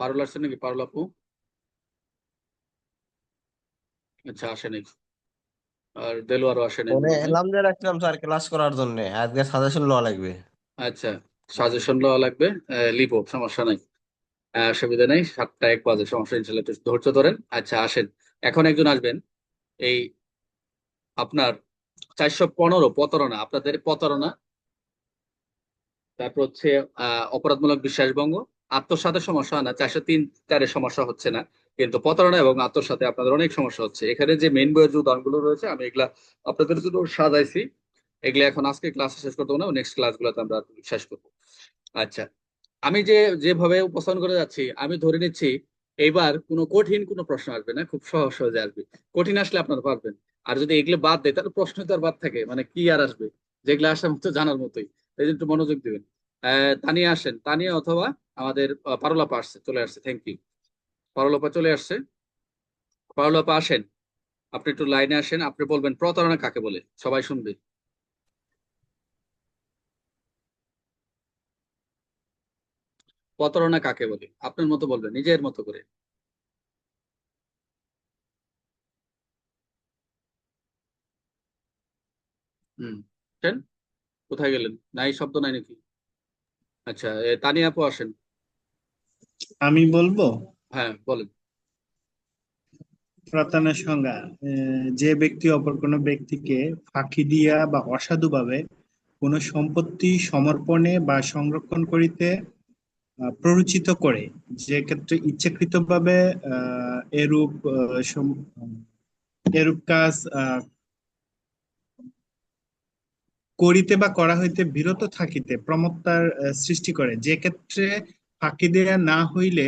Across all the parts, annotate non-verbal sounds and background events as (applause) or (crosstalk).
পারুল আসছে নাকি? পারুল আপু? আচ্ছা আসে নাই আর দেলোয়ারও আসে নাই মানে এলাম দিয়ে রাখলাম স্যার ক্লাস করার জন্য। আজকে সাজেশন লওয়া লাগবে। আচ্ছা সাজেশন লওয়া লাগবে। লিপো সমস্যা নাই। অসুবিধা নেই সাতটা এক বাজে সমস্যা ইনশাল্লাহ ধৈর্য ধরেন। আচ্ছা আসেন। এখন একজন আসবেন। এই আপনার চারশো পনেরো প্রতারণা আপনাদের প্রতারণা। তারপর হচ্ছে আহ অপরাধমূলক বিশ্বাসভঙ্গ আত্মসাতের সমস্যা হয় না, চারশো তিন চারের সমস্যা হচ্ছে না। কিন্তু প্রতারণা এবং আত্মসাতে আপনাদের অনেক সমস্যা হচ্ছে। এখানে যে মেইন বইয়ের যে উদাহরণগুলো রয়েছে, আমি এগুলা আপনাদের জন্য সাজাইছি। এগুলা এখন আজকে ক্লাস শেষ করতে না নেক্সট ক্লাসগুলোতে আমরা শেষ করব। আচ্ছা আমি যে, যেভাবে উপস্থাপন করে যাচ্ছি, আমি ধরে নিচ্ছি এইবার কোনো কঠিন কোনো প্রশ্ন আসবে না, খুব সহজ সহজে আসবে। কঠিন আসলে আপনারা পারবেন। আর যদি এগুলো বাদ দেয়, তাহলে প্রশ্ন তো আর বাদ থাকে মানে কি আর আসবে? যেগুলো আসার মতো জানার মতোই। এই জন্য একটু মনোযোগ দিবেন। আহ, তানিয়া আসেন। তানিয়া অথবা আমাদের পারুলাপা আসছে, চলে আসছে থ্যাংক ইউ পারুলাপা চলে আসছে। পারুলাপা আসেন। আপনি একটু লাইনে আসেন, আপনি বলবেন প্রতারণা কাকে বলে? সবাই শুনবে। প্রতারণা কাকে বলে? আপনার মতো বলবেন, নিজের মতো করে। হুম কোথায় গেলেন? নাই, শব্দ নাই নাকি? আচ্ছা তানিয়া আপু আসেন। আমি বলব? হ্যাঁ বলেন। প্রতারণার সংজ্ঞা যে ব্যক্তি অপর কোনো ব্যক্তিকে ফাঁকি দিয়া বা অসাধুভাবে কোনো সম্পত্তি সমর্পণে বা সংরক্ষণ করিতে প্ররোচিত করে যে ক্ষেত্রে ইচ্ছাকৃতভাবে এরূপ এরূপ কাজ আহ, করিতে বা করা হইতে বিরত থাকিতে প্রমত্তার সৃষ্টি করে যে ক্ষেত্রে ফাঁকি দেয়া না হইলে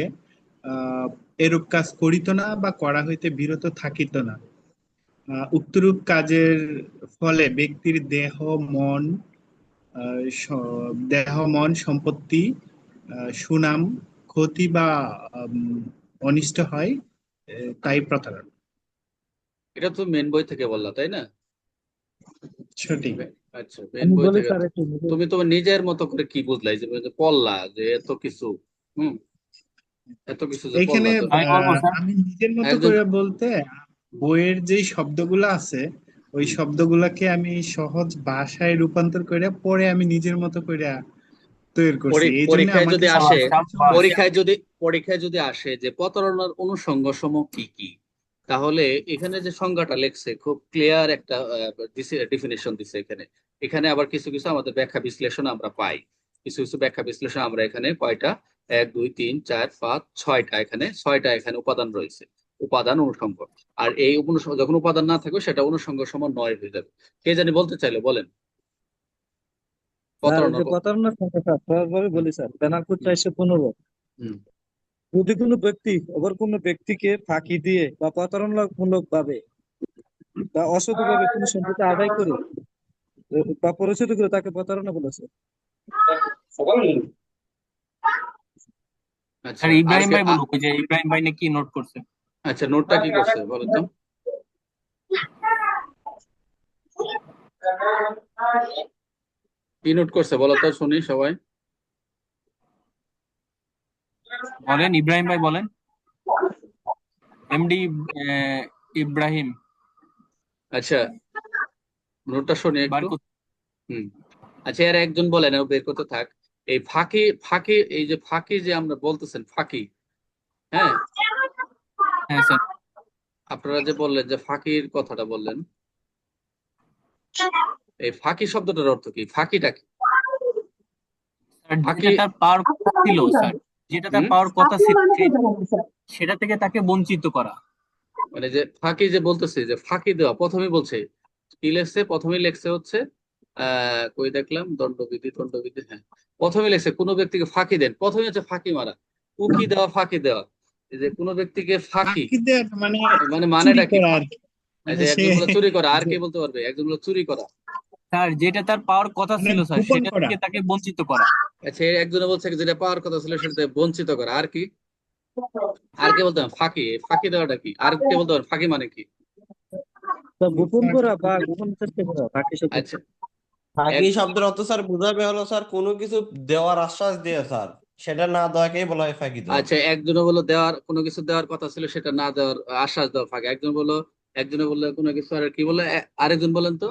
এরূপ কাজ করিত না বা করা হইতে বিরত থাকিত না। উক্তরূপ কাজের ফলে ব্যক্তির দেহ, মন দেহ, মন সম্পত্তি সুনাম, ক্ষতি বা অনিষ্ট হয় তাই প্রতারণা। এটা তো মেন বই থেকে বললা, তাই না? আচ্ছা মেন একটু তুমি তো নিজের মতো করে কি বুঝলাই যে পড়লা যে এত কিছু হুম? এত কিছু এখানে আমি নিজের মতো করে বলতে বইয়ের যে শব্দগুলো আছে ওই শব্দগুলোকে আমি সহজ ভাষায় রূপান্তর করে পরে আমি নিজের মতো করে তৈরি করছি। এই পরীক্ষায় যদি আসে পরীক্ষায় যদি পরীক্ষায় যদি আসে যে প্রতারণার অনুষঙ্গ সমূহ কি কি? তাহলে এখানে যে সংজ্ঞাটা লেখছে খুব ক্লিয়ার একটা ডেফিনেশন দিছে এখানে। এখানে আবার কিছু কিছু আমাদের ব্যাখ্যা বিশ্লেষণ আমরা পাই। কিছু কিছু ব্যাখ্যা বিশ্লেষণ আমরা এখানে কয়টা? এক দুই তিন চার পাঁচ ছয়টা এখানে ছয়টা এখানে উপাদান রয়েছে। উপাদান অনুষঙ্গ আর এই যখন উপাদান না থাকবে সেটা অনুষঙ্গ সমান নয় হয়ে যাবে। কে জানি বলতে চাইলে বলেন। কথা। সংখ্যা স্যার বলি স্যার। বেনারপুর চারশো পনেরো। যদি কোনো ব্যক্তি অপর কোনো ব্যক্তিকে ফাঁকি দিয়ে বা প্রতারণামূলক ভাবে বা অসৎভাবে কোনো সম্পত্তি আদায় করে বা পরিচিত করে তাকে প্রতারণা বলেছে? আচ্ছা স্যার ইব্রাহিম ভাই বলুক যে ইব্রাহিম ভাই নাকি নোট করছে? আচ্ছা নোটটা কি করছে বলো তো? কি নোট করছে বলো তো শুনি সবাই? বলেন ইব্রাহিম ভাই বলেন। এমডি ইব্রাহিম। আচ্ছা নোটটা শুনি একটু। হুম। আচ্ছা এর একজন বলেন ও বের করতে থাক। এই ফাঁকি ফাঁকি এই যে ফাঁকি যে আমরা বলতেছেন ফাঁকি হ্যাঁ? হ্যাঁ স্যার। আপনারা যে বললেন যে ফাঁকির কথাটা বললেন এই ফাঁকি শব্দটার অর্থ কি? ফাঁকিটা কি? বাকি- তার কথা ছিল স্যার। যেটা তার পাওয়ার কথা সেটা থেকে তাকে বঞ্চিত করা। মানে যে ফাঁকি যে বলতেছে যে ফাঁকি দেওয়া প্রথমে বলছে কি লেখছে? প্রথমে লেখছে হচ্ছে আহ কই দেখলাম? দণ্ডবিধি দণ্ডবিধি হ্যাঁ। প্রথমে লেখছে কোনো ব্যক্তিকে ফাঁকি দেন। প্রথমে হচ্ছে ফাঁকি মারা। উকি দেওয়া ফাঁকি দেওয়া। এই যে কোনো ব্যক্তিকে ফাঁকি ফাঁকি মানে মানে মানেটা কি? চুরি করা আর কি। এই যে মানে চুরি করা আর (laughs) কে বলতে পারবে? একজন বলে চুরি করা। স্যার যেটা তার পাওয়ার কথা মানে ছিল স্যার সেটা থেকে তাকে বঞ্চিত করা। আচ্ছা একজনে বলছে যেটা পাওয়ার কথা ছিল সেটা বঞ্চিত করা। আর কি? আর কে বলতে ফাঁকি। ফাঁকি দেওয়াটা কি? আর কে বলতে ফাঁকি মানে কি? তা গোপন করা বা গোপন চেষ্টা করা ফাঁকি শব্দ আচ্ছা। ফাঁকি শব্দের অর্থ স্যার বুঝাবে হলো স্যার কোনো কিছু দেওয়ার আশ্বাস দিয়ে স্যার। সেটা না দেওয়াকেই বলা হয় ফাঁকি দেওয়া। আচ্ছা একজনে বলল দেওয়ার কোনো কিছু দেওয়ার কথা ছিল সেটা না দেওয়ার আশ্বাস দেওয়া ফাঁকে। একজন বলল একজনে বলল কোনো কিছু আর কি বলল? আরেকজন বলেন তো।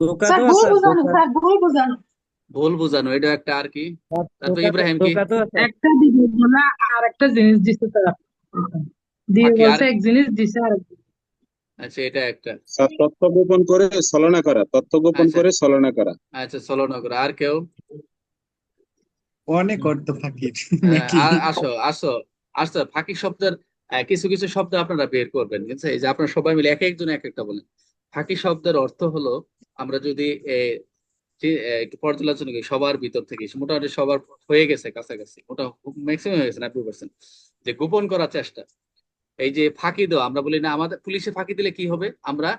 স্যার ভুল বোঝানো স্যার ভুল বোঝানো। ভুল বোঝানো এটা একটা আর কি? তারপর ইব্রাহিম কি? একটা বলে আর একটা জিনিস দিছে তারা দিয়ে বাকি বলছে এক জিনিস দিছে আর আচ্ছা এটা একটা। স্যার তথ্য গোপন করে ছলনা করা। তথ্য গোপন আচ্ছা। করে ছলনা করা। আচ্ছা চলো নগর আর কেউ? অনেক অর্থ ফাঁকির হ্যাঁ, আসো আসো আসো। ফাঁকি শব্দের কিছু কিছু শব্দ আপনারা বের করবেন ঠিক আছে এই যে আপনারা সবাই মিলে এক একজন এক একটা বলেন। ফাঁকি শব্দের অর্থ হলো আমরা যদি একটু পর্যালোচনা করি সবার ভিতর থেকে মোটামুটি সবার হয়ে গেছে কাছাকাছি ওটা ম্যাক্সিমাম হয়ে গেছে নাইনটি পার্সেন্ট যে গোপন করার চেষ্টা। এই যে ফাঁকি দেওয়া আমরা বলি না আমাদের পুলিশে ফাঁকি দিলে কি হবে? আমরা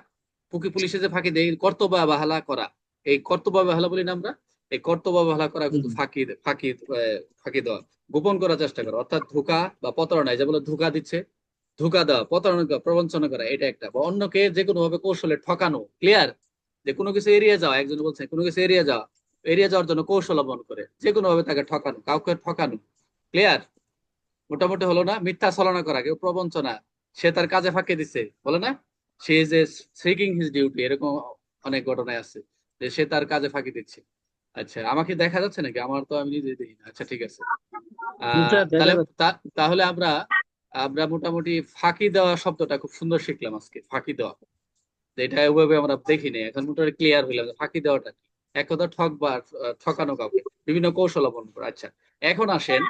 পুকি পুলিশে যে ফাঁকি দেই কর্তব্য অবহেলা করা। এই কর্তব্য অবহেলা বলি না আমরা এই কর্তব্য অবহেলা করা কিন্তু ফাঁকি ফাঁকি ফাঁকি দেওয়া। গোপন করার চেষ্টা করা অর্থাৎ ধোকা বা প্রতারণা যে বলে ধোকা দিচ্ছে ধোকা দেওয়া প্রতারণা প্রবঞ্চনা করা এটা একটা। বা অন্যকে যে কোনো ভাবে কৌশলে ঠকানো ক্লিয়ার যে কোনো কিছু এড়িয়ে যাওয়া একজন বলছে কোনো কিছু এড়িয়ে যাওয়া এড়িয়ে যাওয়ার জন্য কৌশল অবলম্বন করে যে কোনো ভাবে তাকে ঠকানো কাউকে ঠকানো। ক্লিয়ার মোটামুটি হলো না? মিথ্যা ছলনা করা কেউ প্রবঞ্চনা সে তার কাজে ফাঁকি দিছে বলে না? সে যে সিকিং হিজ ডিউটি এরকম অনেক ঘটনায় আছে যে সে তার কাজে ফাঁকি দিচ্ছে। আচ্ছা আমাকে দেখা যাচ্ছে নাকি? আমার তো আমি নিজে দেখি না। আচ্ছা ঠিক আছে। তাহলে তাহলে আমরা আমরা মোটামুটি ফাঁকি দেওয়া শব্দটা খুব সুন্দর শিখলাম আজকে ফাঁকি দেওয়া। এটা ওইভাবে আমরা দেখিনি এখন মোটামুটি ক্লিয়ার হইলাম ফাঁকি দেওয়াটা কি। এক কথা ঠক বা ঠকানো কাউকে। বিভিন্ন কৌশল অবলম্বন করে। আচ্ছা এখন আসেন।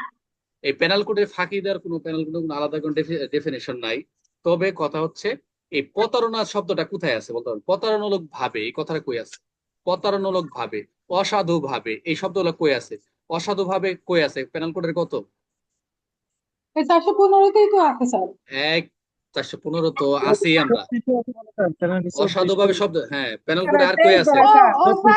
এই পেনাল কোডে ফাঁকি দেওয়ার কোনো পেনাল কোডে কোনো আলাদা কোনো ডেফিনেশন নাই। তবে কথা হচ্ছে এই প্রতারণা শব্দটা কোথায় আছে বলতে পারবেন প্রতারণামূলক ভাবে এই কথাটা কই আছে? প্রতারণামূলক ভাবে অসাধু ভাবে এই শব্দগুলো কই আছে? অসাধু ভাবে কই আছে? পেনাল কোডের কত? এই চারশো পনেরোতেই তো আছে স্যার। এক চারশো পনেরো তো আছেই আমরা। অসাধু ভাবে শব্দ হ্যাঁ পেনাল কোডে আর কই আছে? আছে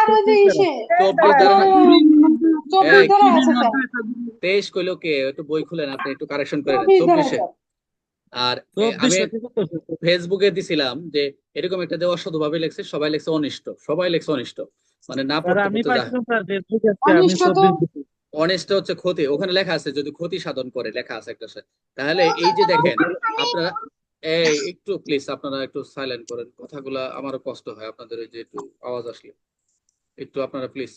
তেইশ কইলো কে? একটু বই খুলেন আপনি একটু কারেকশন করে নেন। চব্বিশ। আর আমি ফেসবুকে দিছিলাম যে এরকম একটা যে অসাধু ভাবে লেখছে সবাই লেখছে অনিষ্ট সবাই লেখছে অনিষ্ট। মানে না পড়তে। অনিষ্ট হচ্ছে ক্ষতি ওখানে লেখা আছে যদি ক্ষতি সাধন করে লেখা আছে একটা তাহলে এই যে দেখেন আপনারা এই, একটু প্লিজ আপনারা একটু সাইলেন্ট করেন। কথাগুলা আমারও কষ্ট হয়, আপনাদের ওই যে একটু আওয়াজ আসলে। একটু আপনারা প্লিজ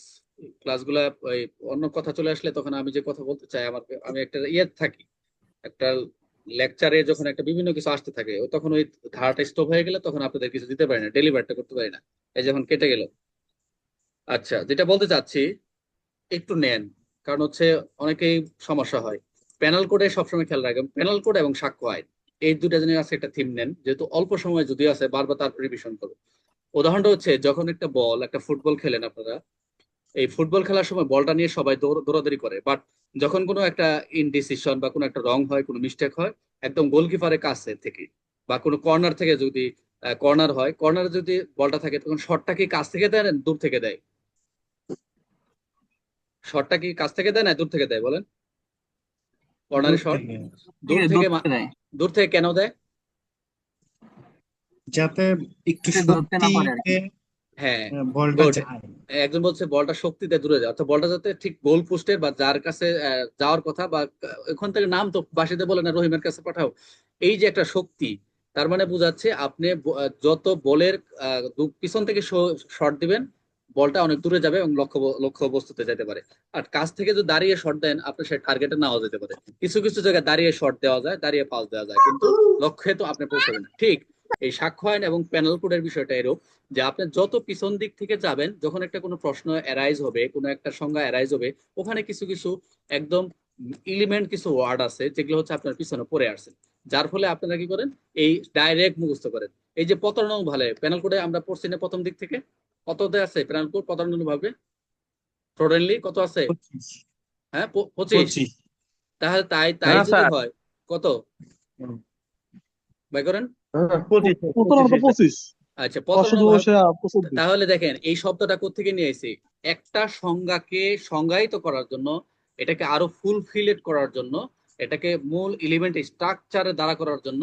ক্লাসগুলা ওই অন্য কথা চলে আসলে তখন আমি যে কথা বলতে চাই, আমার আমি একটা ইয়ে থাকি, একটা লেকচারে যখন একটা বিভিন্ন কিছু আসতে থাকে, ও তখন ওই ধারাটা স্টপ হয়ে গেলে তখন আপনাদের কিছু দিতে পারি না ডেলিভারটা করতে পারি না। এই যখন কেটে গেল। আচ্ছা যেটা বলতে চাচ্ছি, একটু নেন, কারণ হচ্ছে অনেকেই সমস্যা হয়। প্যানেল কোডে সবসময় খেয়াল রাখবেন প্যানেল কোড এবং সাক্ষ্য আইন। এই দুটা জিনিস আছে, একটা থিম নেন। যেহেতু অল্প সময় যদি আছে, বারবার তারপর রিভিশন করো। উদাহরণটা হচ্ছে, যখন একটা বল একটা ফুটবল খেলেন আপনারা, এই ফুটবল খেলার সময় বলটা নিয়ে সবাই দৌড়- দৌড়াদৌড়ি করে। বাট যখন কোনো একটা ইনডিসিশন বা কোনো একটা রং হয়, কোনো মিস্টেক হয়, একদম গোলকিপারের কাছে থেকে বা কোনো কর্নার থেকে যদি কর্নার হয় কর্নারে যদি বলটা থাকে, তখন শটটা কি কাছ থেকে দেয় না দূর থেকে দেয়? শটটা কি কাছ থেকে দেয় না দূর থেকে দেয়, বলেন? কর্নারের শট দূর দূর থেকে। দূর থেকে কেন দেয়? যাতে একটু যাতে না পারে শক্তিতে হ্যাঁ বলটা একজন বলছে বলটা শক্তিতে দূরে যায় অর্থাৎ বলটা যাতে ঠিক গোল পোস্টের বা যার কাছে আহ, যাওয়ার কথা বা ওখান থেকে নাম তো বাসিতে বলে না রহিমের কাছে পাঠাও। এই যে একটা শক্তি তার মানে বোঝাচ্ছে আপনি যত বলের আহ, দু- পিছন থেকে শট দিবেন বলটা অনেক দূরে যাবে এবং লক্ষ্য লক্ষ্য বস্তুতে যেতে পারে। আর কাছ থেকে যদি দাঁড়িয়ে শট দেন, আপনার সেই টার্গেটে নাও যেতে পারে। কিছু কিছু জায়গায় দাঁড়িয়ে শট দেওয়া যায়, দাঁড়িয়ে পাস দেওয়া যায়, কিন্তু লক্ষ্যে তো আপনি পৌঁছাবেন ঠিক এই সাক্ষ্য আইন এবং প্যানেল কোডের বিষয়টা এরকম যে আপনি যত পিছন দিক থেকে যাবেন, যখন একটা কোনো প্রশ্ন অ্যারাইজ হবে, কোনো একটা সংজ্ঞা অ্যারাইজ হবে, ওখানে কিছু কিছু একদম এলিমেন্ট কিছু ওয়ার্ড আছে, যেগুলো হচ্ছে আপনার পিছনে পড়ে আসছে যার ফলে আপনারা কি করেন? এই ডাইরেক্ট মুখস্থ করেন। এই যে প্রতারণা ভালো প্যানেল কোডে আমরা পড়ছি না প্রথম দিক থেকে? কততে আছে? প্যানেল কোড প্রতারণা ভাবে? টোটালি কত আছে? হ্যাঁ পঁচিশ? তাহলে তাই তাই যদি হয় কত। বাই করেন। পঁচিশ। আচ্ছা তাহলে দেখেন এই শব্দটা কোথেকে নিয়ে এসেছি একটা সংজ্ঞাকে সংজ্ঞায়িত করার জন্য এটাকে আরও ফুলফিলেট করার জন্য এটাকে মূল এলিমেন্ট স্ট্রাকচারে দাঁড়া করার জন্য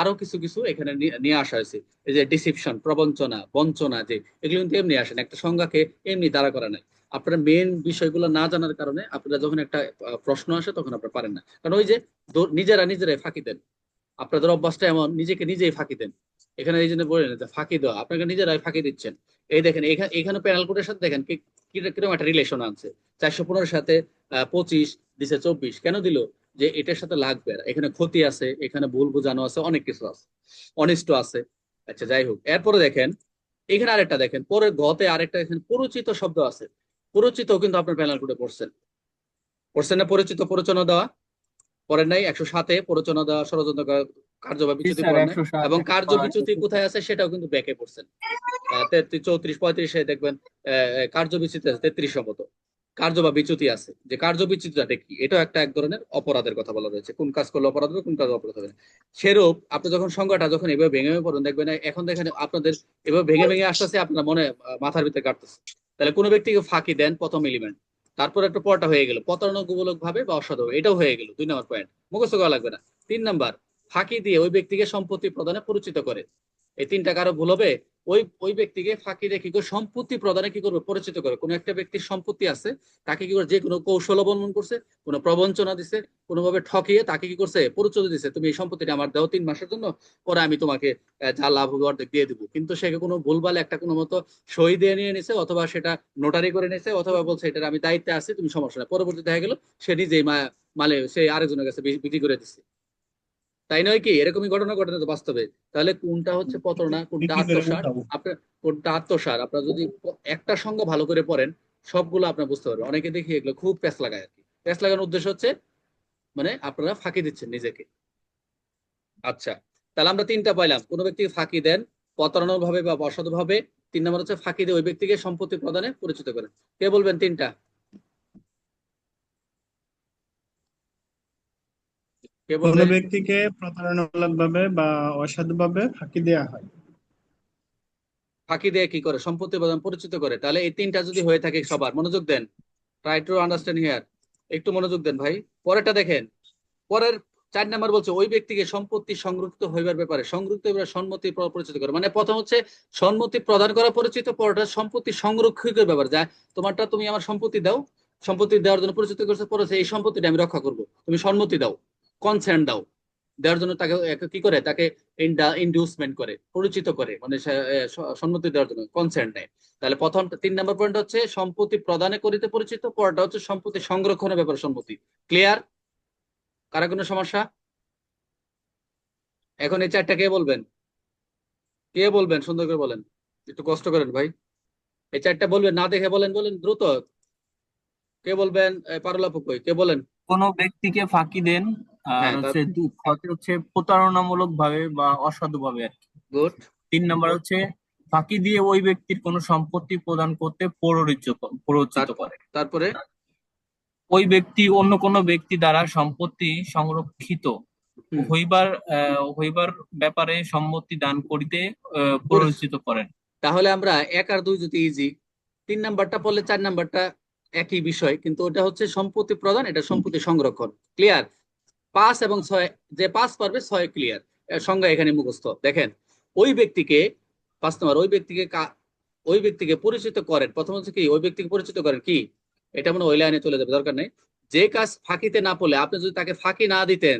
আরও কিছু কিছু এখানে নিয়ে- আসা হয়েছে। এই যে ডিসিপশন প্রবঞ্চনা, বঞ্চনা যে, এগুলো কিন্তু এমনি আসেন একটা সংজ্ঞাকে এমনি দাঁড়া করা নাই। আপনারা মেন বিষয়গুলো না জানার কারণে আপনারা যখন একটা প্রশ্ন আসে তখন আপনারা পারেন না। কারণ ওই যে নিজেরা নিজেরাই ফাঁকি দেন। আপনাদের অভ্যাসটা এমন, নিজেকে নিজেই ফাঁকি দেন। এখানে এই জন্য বলেন যে ফাঁকি দেওয়া, আপনাকে নিজেরাই ফাঁকি দিচ্ছেন। এই দেখেন এখানে এখানে প্যানেল কোডের সাথে দেখেন কীরকম একটা রিলেশন আছে। চারশো পনেরোর সাথে পঁচিশ, দিছে চব্বিশ, কেন দিল? যে এটার সাথে লাগবে আর। এখানে ক্ষতি আছে এখানে ভুল বোঝানো আছে অনেক কিছু আছে অনিষ্ট আছে। আচ্ছা যাই হোক এরপরে দেখেন এখানে আরেকটা দেখেন পরে গতে আরেকটা এখানে পরিচিত শব্দ আছে। পরিচিত কিন্তু আপনার প্যানেল কোডে পড়ছেন। পড়ছেন না পরিচিত পরিচনা দেওয়া? পড়েন নাই একশো সাতে পরিচনা দেওয়া ষড়যন্ত্র করা, কার্য বা বিচ্যুতি এবং কার্য বিচ্যুতি কোথায় আছে সেটাও কিন্তু ব্যাকে পড়ছেন। তেত্রিশ চৌত্রিশ পঁয়ত্রিশে দেখবেন আহ, কার্য বিচ্যুতি আছে তেত্রিশ মতো। কার্য বা বিচ্যুতি আছে। যে কার্য বিচ্যুতিটা কি? এটাও একটা এক ধরনের অপরাধের কথা বলা রয়েছে। কোন কাজ করলে অপরাধ হবে, কোন কাজ অপরাধ হবে সেরূপ আপনি যখন সংজ্ঞাটা যখন এভাবে ভেঙে ভেঙে পড়ুন, দেখবেন এখন দেখেন আপনাদের এভাবে ভেঙে ভেঙে আসতেছে, আপনার মনে মাথার ভিতরে কাটতেছে। তাহলে কোনো ব্যক্তিকে ফাঁকি দেন প্রথম এলিমেন্ট তারপর একটা পরটা হয়ে গেল। প্রতারণামূলক ভাবে বা অসাধু, এটাও হয়ে গেল। দুই নম্বর পয়েন্ট মুখস্থ করা লাগবে না। তিন নাম্বার, ফাঁকি দিয়ে ওই ব্যক্তিকে সম্পত্তি প্রদানে পরিচিত করে। এই তিনটা কারও ভুল হবে ওই ওই ব্যক্তিকে ফাঁকি দিয়ে কি করে সম্পত্তি প্রদানে কি করবে? পরিচিত করে। কোনো একটা ব্যক্তির সম্পত্তি আছে, তাকে কি করে যে কোনো কৌশল অবলম্বন করছে, কোনো প্রবঞ্চনা দিছে, কোনোভাবে ঠকিয়ে তাকে কি করছে? পরিচয় দিছে, তুমি এই সম্পত্তিটা আমার দাও তিন মাসের জন্য, পরে আমি তোমাকে যা লাভ হবে অর্ধেক দিয়ে দিব। কিন্তু সে কোনো ভুলভাল একটা কোনো মতো সই দিয়ে নিয়ে নিছে, অথবা সেটা নোটারি করে নিছে, অথবা বলছে, এটার আমি দায়িত্বে আছি, তুমি সমস্যা পরবর্তী দেখা গেল, সে নিজেই মালে, সে আরেকজনের কাছে বিক্রি করে দিচ্ছে তাই নয় কি? এরকমই ঘটনা ঘটে না তো বাস্তবে। তাহলে কোনটা হচ্ছে প্রতারণা কোনটা করে আপনার কোনটা আত্মসার? আপনার যদি একটা সঙ্গ ভালো করে পড়েন সবগুলো আপনার বুঝতে পারবেন। অনেকে দেখি এগুলো খুব প্যাচ লাগায় আর কি। প্যাচ লাগানোর উদ্দেশ্য হচ্ছে মানে আপনারা ফাঁকি দিচ্ছেন নিজেকে। আচ্ছা তাহলে আমরা তিনটা পাইলাম। কোনো ব্যক্তিকে ফাঁকি দেন প্রতারণার ভাবে বা অসাধু ভাবে তিন নম্বর হচ্ছে ফাঁকি দিয়ে ওই ব্যক্তিকে সম্পত্তি প্রদানে পরিচিত করেন। কে বলবেন তিনটা? কোনো ব্যক্তিকে প্রতারণামূলক ভাবে বা অসাধু ভাবে ফাঁকি দেওয়া হয়। ফাঁকি দিয়ে কি করে? সম্পত্তি প্রদান পরিচিত করে। তাহলে এই তিনটা যদি হয়ে থাকে সবার মনোযোগ দেন। ট্রাই টু আন্ডারস্ট্যান্ড হিয়ার একটু মনোযোগ দেন ভাই। পরেরটা দেখেন। পরের চার নাম্বার বলছে ওই ব্যক্তিকে সম্পত্তি সংরক্ষিত হইবার ব্যাপারে সংরক্ষিত সম্মতি প্র- পরিচিত করে। মানে প্রথম হচ্ছে সম্মতি প্রদান করা পরিচিত পরটা সম্পত্তি সংরক্ষিত ব্যাপার। যা তোমারটা তুমি আমার সম্পত্তি দাও। সম্পত্তি দেওয়ার জন্য পরিচিত করছে পরে এই সম্পত্তিটা আমি রক্ষা করব। তুমি সম্মতি দাও। কনসেন্ট দাও। দেওয়ার জন্য তাকে কি করে? তাকে ইন্ডিউসমেন্ট করে, পরিচিত করে মানে সম্মতি দেওয়ার জন্য কনসেন্ট নেয়। তাহলে প্রথম তিন নম্বর পয়েন্ট হচ্ছে, সম্পত্তি প্রদানে করিতে পরিচিত পরটা হচ্ছে সম্পত্তি সংরক্ষণের ব্যাপারে সম্মতি। ক্লিয়ার কারা কোনো সমস্যা? এখন এই চারটা কে বলবেন? কে বলবেন? সুন্দর করে বলেন। একটু কষ্ট করেন ভাই। এই চারটা বলবেন, না দেখে বলেন বলেন, দ্রুত। কে বলবেন? পারলাপু কই? কে বলেন? কোন ব্যক্তিকে ফাঁকি দেন আর হ্যাঁ, হচ্ছে দু- হচ্ছে প্রতারণামূলক ভাবে বা অসাধু ভাবে আর কি। গুড। তিন নাম্বার হচ্ছে ফাঁকি দিয়ে ওই ব্যক্তির কোনো সম্পত্তি প্রদান করতে প্ররোচিত করে। তারপরে? ওই ব্যক্তি অন্য কোনো ব্যক্তি দ্বারা সম্পত্তি সংরক্ষিত হইবার হইবার ব্যাপারে সম্মতি দান করিতে প্ররোচিত করেন। তাহলে আমরা এক আর দুই যদি ইজি তিন নাম্বারটা পড়লে চার নাম্বারটা একই বিষয় কিন্তু ওটা হচ্ছে সম্পত্তি প্রদান এটা সম্পত্তি সংরক্ষণ। ক্লিয়ার পাঁচ এবং ছয়, যে পাঁচ পারবে ছয় ক্লিয়ার সংজ্ঞা এখানে মুখস্থ। দেখেন, ওই ব্যক্তিকে, পাঁচ নম্বর, ওই ব্যক্তিকে ওই ব্যক্তিকে পরিচিত করেন। প্রথম হচ্ছে কি, ওই ব্যক্তিকে পরিচিত করেন কি? এটা মনে ওই লাইনে চলে যাবে, দরকার নেই। যে কাজ ফাঁকিতে না পড়লে, আপনি যদি তাকে ফাঁকি না দিতেন,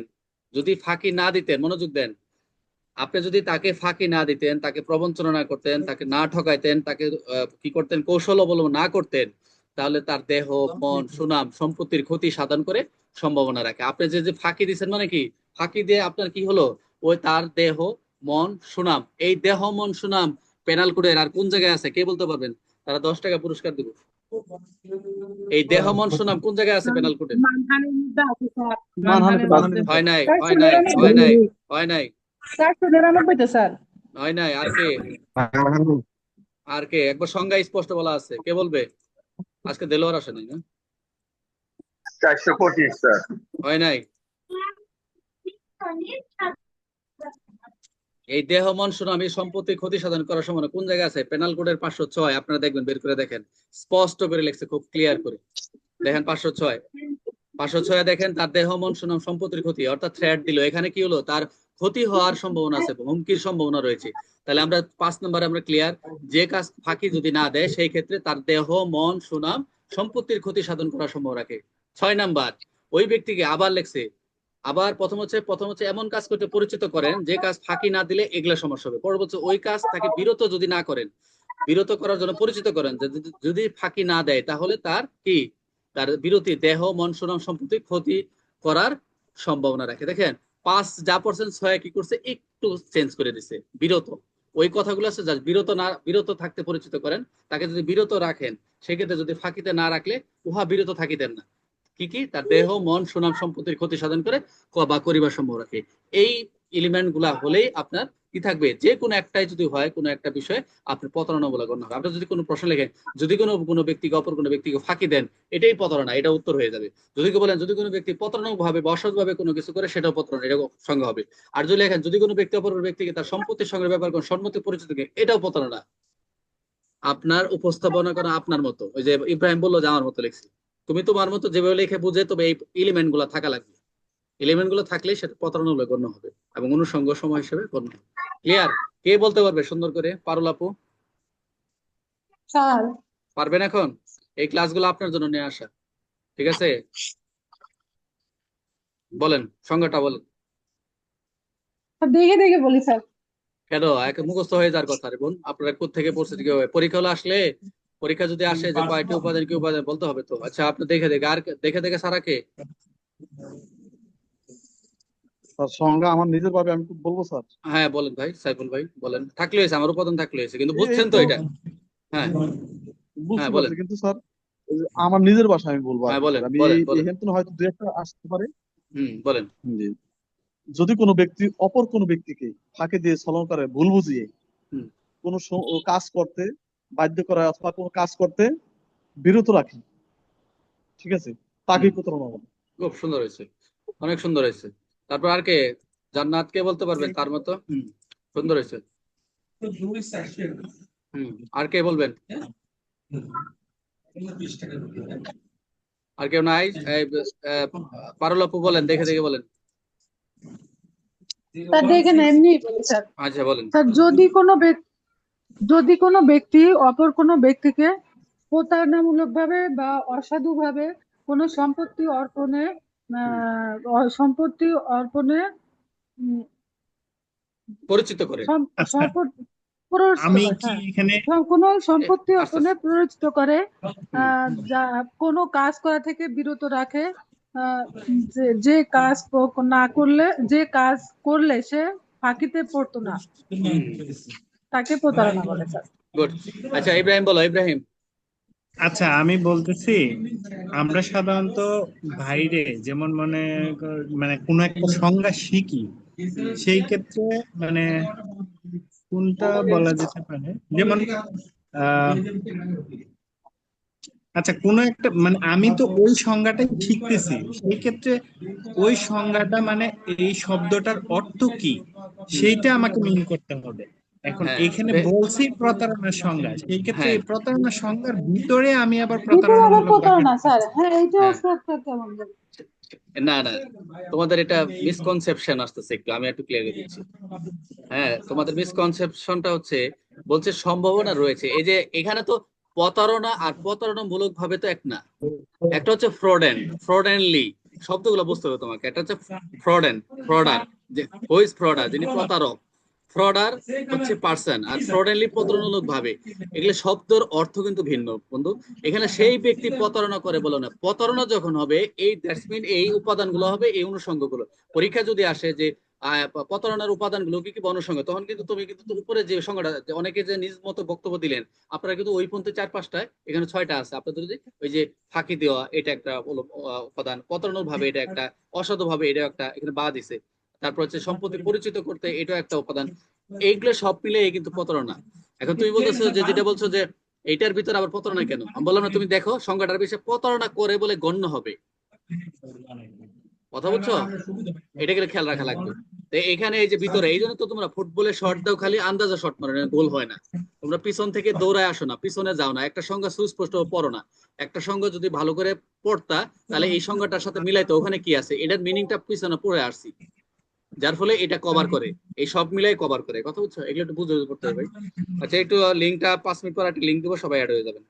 যদি ফাঁকি না দিতেন, মনোযোগ দেন, আপনি যদি তাকে ফাঁকি না দিতেন, তাকে প্রবঞ্চনা না করতেন, তাকে না ঠকাইতেন, তাকে কি করতেন, কৌশল অবলম্বন না করতেন তাহলে তার দেহ মন সুনাম সম্পত্তির ক্ষতি সাধন করে সম্ভাবনা রাখে। আপনি যে যে ফাঁকি দিচ্ছেন মানে কি? ফাঁকি দিয়ে আপনার কি হলো? ওই তার দেহ মন সুনাম এই দেহ মন সুনাম পেনাল কোডের আর কোন জায়গায় আছে? কে বলতে পারবেন? তারা দশ টাকা পুরস্কার দিব। এই দেহ মন সুনাম কোন জায়গায় আছে পেনাল কোডে মানহানির মধ্যে আছে স্যার। মানহানির মানহানির মধ্যে। হয় নাই হয় নাই হয় নাই হয় নাই। হয় নাই আর কে? আর কে? একবার সংজ্ঞা স্পষ্ট বলা আছে। কে বলবে? আজকে দেলোয়ার আসে নাই না? চারশো পঁচিশ স্যার। হয় নাই? এই দেহ মন শুনো আমি সম্পত্তি ক্ষতি সাধন করার সময় কোন জায়গায় আছে? পেনাল কোডের পাঁচশো ছয় আপনারা দেখবেন বের করে দেখেন। স্পষ্ট করে লিখছে খুব ক্লিয়ার করে। দেখেন পাঁচশো ছয়। পাঁচশো ছয় দেখেন, তার দেহ, মন, সুনাম, সম্পত্তির ক্ষতি, অর্থাৎ থ্রেট দিল। এখানে কি হলো? তার ক্ষতি হওয়ার সম্ভাবনা আছে, হুমকির সম্ভাবনা রয়েছে। তাহলে আমরা পাঁচ নম্বরে আমরা ক্লিয়ার যে কাজ ফাঁকি যদি না দেয়, সেই ক্ষেত্রে তার দেহ, মন, সুনাম, সম্পত্তির ক্ষতি সাধন করা সম্ভব রাখে। ছয় নাম্বার, ওই ব্যক্তিকে আবার লেখছে, আবার প্রথম হচ্ছে প্রথম হচ্ছে এমন কাজ করতে পরিচিত করেন, যে কাজ ফাঁকি না দিলে এগুলা সমস্যা হবে। পরবর্তী ওই কাজ তাকে বিরত যদি না করেন, বিরত করার জন্য পরিচিত করেন, যদি- যদি ফাঁকি না দেয়, তাহলে তার কি? তার বিরতি, দেহ, মন, সুনাম সম্পত্তি ক্ষতি করার সম্ভাবনা রাখে। দেখেন, পাঁচ যা পার্সেন্ট ছয় কি করছে, একটু চেঞ্জ করে দিছে। বিরত। ওই কথাগুলো আছে যা বিরত না, বিরত থাকতে পরিচিত করেন। তাকে যদি বিরত রাখেন, সেক্ষেত্রে যদি ফাঁকিতে না রাখলে, উহা বিরত থাকিতেন না। কি কি? তার দেহ, মন, সুনাম সম্পত্তির ক্ষতি সাধন করে বা করিবার সম্ভব রাখে। এই এলিমেন্টগুলা হলেই আপনার কি থাকবে? যে কোনো একটাই যদি হয় কোনো একটা বিষয়ে আপনার প্রতারণা বলে গণ্য হবে আপনি যদি কোনো প্রশ্ন লেখেন যদি কোনো কোনো ব্যক্তিকে অপর কোনো ব্যক্তিকে ফাঁকি দেন এটাই প্রতারণা এটা উত্তর হয়ে যাবে। যদি কেউ বলেন যদি কোনো ব্যক্তি প্রতারণা ভাবে বা ভাবে কোনো কিছু করে সেটাও প্রতারণা এটা সঙ্গে হবে। আর যদি লেখেন যদি কোনো ব্যক্তি অপর ব্যক্তিকে তার সম্পত্তির সঙ্গে ব্যাপার করেন সম্মতি পরিচিত করে, এটাও প্রতারণা। আপনার উপস্থাপনা করা আপনার মতো। ওই যে ইব্রাহিম বলল যে আমার মতো লিখছি। তুমি তোমার মতো যেভাবে লিখে বুঝে তবে এই এলিমেন্টগুলা থাকা লাগবে। এলিমেন্টগুলো থাকলে সেটা প্রতারণা বলে গণ্য হবে এবং অনুষঙ্গ সময় হিসেবে গণ্য হবে। ক্লিয়ার কে বলতে পারবে সুন্দর করে? পারুল আপু? স্যার। পারবেন এখন? এই ক্লাসগুলো আপনার জন্য নিয়ে আসা। ঠিক আছে? বলেন সংজ্ঞাটা বলেন। দেখে দেখে বলি স্যার। কেন? এক মুখস্থ হয়ে যাওয়ার কথা। রে বোন আপনারা কোথেকে পড়ছে কি হবে? পরীক্ষা হলে আসলে? পরীক্ষা যদি আসে যে কয়টি উপাদান কি উপাদান বলতে হবে তো? আচ্ছা আপনি দেখে দেখে। আর দেখে দেখে সারা কে? স্যার সংজ্ঞা আমার নিজের ভাবে আমি বলব স্যার। হ্যাঁ বলেন ভাই সাইফুল ভাই বলেন। থাকলে হয়েছে আমার উপাদান থাকলে হয়েছে কিন্তু বুঝছেন তো এটা। হ্যাঁ। হ্যাঁ, বলেন। কিন্তু স্যার আমার নিজের ভাষায় আমি বলব হ্যাঁ, বলেন, আমি এখান হয়তো দু একটা আসতে পারে। হুম বলেন। জি। যদি কোনো ব্যক্তি অপর কোনো ব্যক্তিকে ফাঁকে দিয়ে ছলন করে ভুল বুঝিয়ে হুম। কোনো কাজ করতে বাধ্য করা অথবা কোনো কাজ করতে বিরত রাখি ঠিক আছে? তাকে। প্রতারণা বলে খুব সুন্দর হয়েছে অনেক সুন্দর হয়েছে। তারপর আর কে? জান্নাত কে বলতে পারবেন তার মতো? সুন্দর হয়েছে। আর কে বলবেন? আর কেউ নাই? এই, আহ, পারুল আপু বলেন দেখে দেখে বলেন। স্যার এমনি স্যার। আচ্ছা বলেন। স্যার যদি কোনো ব্যক্তি যদি কোনো ব্যক্তি অপর কোনো ব্যক্তিকে প্রতারণামূলক ভাবে বা অসাধু ভাবে কোনো সম্পত্তি অর্পণে সম্পত্তি অর্পণে পরিচিত করে। আচ্ছা। সম্পত্তি আমি কি হ্যাঁ। এখানে কোনো সম্পত্তি অর্পণে প্ররোচিত করে আহ, যা কোনো কাজ করা থেকে বিরত রাখে আহ, যে যে কাজ না করলে যে কাজ করলে সে ফাঁকিতে পড়তো না। তাকে প্রতারণা বলে স্যার। আচ্ছা ইব্রাহিম বলো ইব্রাহিম। আচ্ছা আমি বলতেছি, আমরা সাধারণত বাইরে যেমন মনে মানে কোনো একটা সংজ্ঞা শিখি, সেই ক্ষেত্রে মানে কোনটা বলা যেতে পারে? যেমন আচ্ছা কোনো একটা মানে আমি তো ওই সংজ্ঞাটাই শিখতেছি, সেই ক্ষেত্রে ওই সংজ্ঞাটা মানে এই শব্দটার অর্থ কি? সেইটা আমাকে মিন করতে হবে। এখন হ্যাঁ, এখানে বলছি প্রতারণার সংজ্ঞা সেই ক্ষেত্রে হ্যাঁ। এই প্রতারণার সংজ্ঞার ভিতরে আমি আবার ভিতরে প্রতারণা স্যার। হ্যাঁ হ্যাঁ। কেমন না না তোমাদের এটা মিসকনসেপশন আসতেছে একটু আমি একটু ক্লিয়ার করে দিচ্ছি। হ্যাঁ তোমাদের মিসকনসেপশনটা হচ্ছে বলছে সম্ভাবনা রয়েছে। এই যে এখানে তো প্রতারণা আর প্রতারণামূলক ভাবে তো এক না। একটা হচ্ছে ফ্রডেন্ট ফ্রডেন্টলি শব্দগুলো বুঝতে হবে তোমাকে। একটা হচ্ছে ফ্রডেন্ট ফ্রডার যে হুইজ ফ্রডার যিনি প্রতারক। ফ্রডার হচ্ছে পার্সন আর ফ্রডেন্টলি প্রতারণামূলক ভাবে। এগুলো শব্দের অর্থ কিন্তু ভিন্ন বন্ধু। এখানে সেই ব্যক্তি প্রতারণা করে বলো না। প্রতারণা যখন হবে এই দ্যাটস এই উপাদানগুলো হবে এই অনুষঙ্গগুলো। পরীক্ষা যদি আসে যে প্রতারণার উপাদানগুলো কি কি বা অনুষঙ্গ তখন কিন্তু তুমি কিন্তু উপরে যে সংখ্যাটা অনেকে যে নিজ মতো বক্তব্য দিলেন আপনারা কিন্তু ওই পর্যন্ত চার পাঁচটায় এখানে ছয়টা আছে। আপনাদের যদি ওই যে ফাঁকি দেওয়া এটা একটা উপাদান। প্রতারণার ভাবে এটা একটা অসাধু ভাবে এটা একটা এখানে বাদ দিছে। তারপর হচ্ছে সম্পত্তি পরিচিত করতে এটাও একটা উপাদান। এইগুলো সব মিলে কিন্তু প্রতারণা। এখন তুমি বলতেছো যে যেটা বলছো যে এইটার ভিতরে আবার প্রতারণা কেন? আমি বললাম না তুমি দেখো সংখ্যাটার বিষয়ে প্রতারণা করে বলে গণ্য হবে। কথা বলছো? এটা গেলে খেয়াল রাখা লাগবে। তো এখানে এই যে ভিতরে এই জন্য তো তোমরা ফুটবলের শট দাও খালি আন্দাজে শট মারো গোল হয় না। তোমরা পিছন থেকে দৌড়ায় আসো না পিছনে যাও না। একটা সংজ্ঞা সুস্পষ্ট পড়ো না। একটা সংজ্ঞা যদি ভালো করে পড়তা তাহলে এই সংজ্ঞাটার সাথে মিলাইতো ওখানে কি আছে? এটার মিনিংটা পিছনে পড়ে আসছি। যার ফলে এটা কভার করে। এই সব মিলাই কভার করে। কথা বুঝছ? এগুলো একটু বুঝতে পড়তে হবে আচ্ছা একটু লিঙ্কটা পাঁচ মিনিট পর একটা লিঙ্ক দেবো সবাই অ্যাড হয়ে যাবেন।